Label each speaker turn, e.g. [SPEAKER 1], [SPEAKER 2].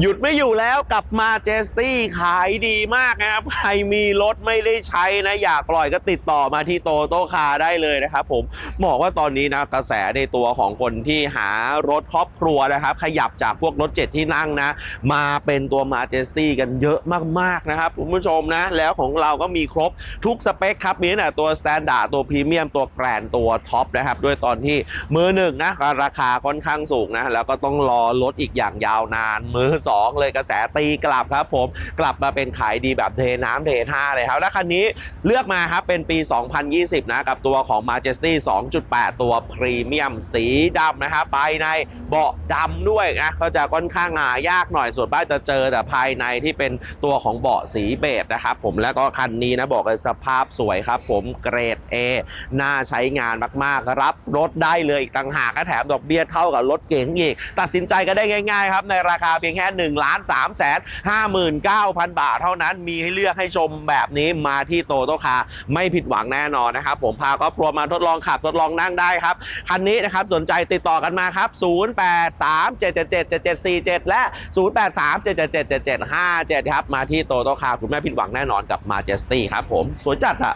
[SPEAKER 1] หยุดไม่อยู่แล้วกลับมาเจสตี้ขายดีมากนะครับ ใครมีรถไม่ได้ใช้นะ อยากปล่อยก็ติดต่อมาที่โตโตคาได้เลยนะครับผมบอกว่าตอนนี้นะกระแสในตัวของคนที่หารถครอบครัวนะครับ ขยับจากพวกรถเจ็ดที่นั่งนะ มาเป็นตัวมาเจสตี้กันเยอะมากๆนะครับคุณผู้ชมนะ แล้วของเราก็มีครบทุกสเปคครับมีตั้งแต่ตัวสแตนดาร์ดตัวพรีเมียมตัวแกรนตัวท็อปนะครับด้วยตอนที่มือหนึ่งนะราคาค่อนข้างสูงนะแล้วก็ต้องรอรถอีกอย่างยาวนานมือสองเลยกระแสตีกลับครับผมกลับมาเป็นขายดีแบบเทน้ำเทท่าเลยครับ และคันนี้เลือกมาครับเป็นปี 2020 นะ กับตัวของ Majesty 2.8 ตัวพรีเมียมสีดำนะครับภายในเบาะดำด้วยนะก็จะค่อนข้างหายากหน่อยส่วนบ้านจะเจอแต่ภายในที่เป็นตัวของเบาะสีเบจนะครับผมแล้วก็คันนี้นะบอกเลยสภาพสวยครับ ผมเกรด A น่าใช้งานมากๆ รับรถได้เลยอีกต่างหากแถมดอกเบี้ยเท่ากับรถเก๋งอีก ตัดสินใจกันได้ง่าย ๆ ครับในราคาเพียงแค่1ล้าน3แสน59,000 บาทเท่านั้นมีให้เลือกให้ชมแบบนี้มาที่โตโตคาไม่ผิดหวังแน่นอนนะครับ ผมพาครอบครัวมาทดลองขับทดลองนั่งได้ครับ คันนี้นะครับสนใจติดต่อกันมาครับ 0837777747 และ 0837777757 ครับ มาที่โตโตคาคุณไม่ผิดหวังแน่นอนกับ Majesty ครับผมสวยจัดอะ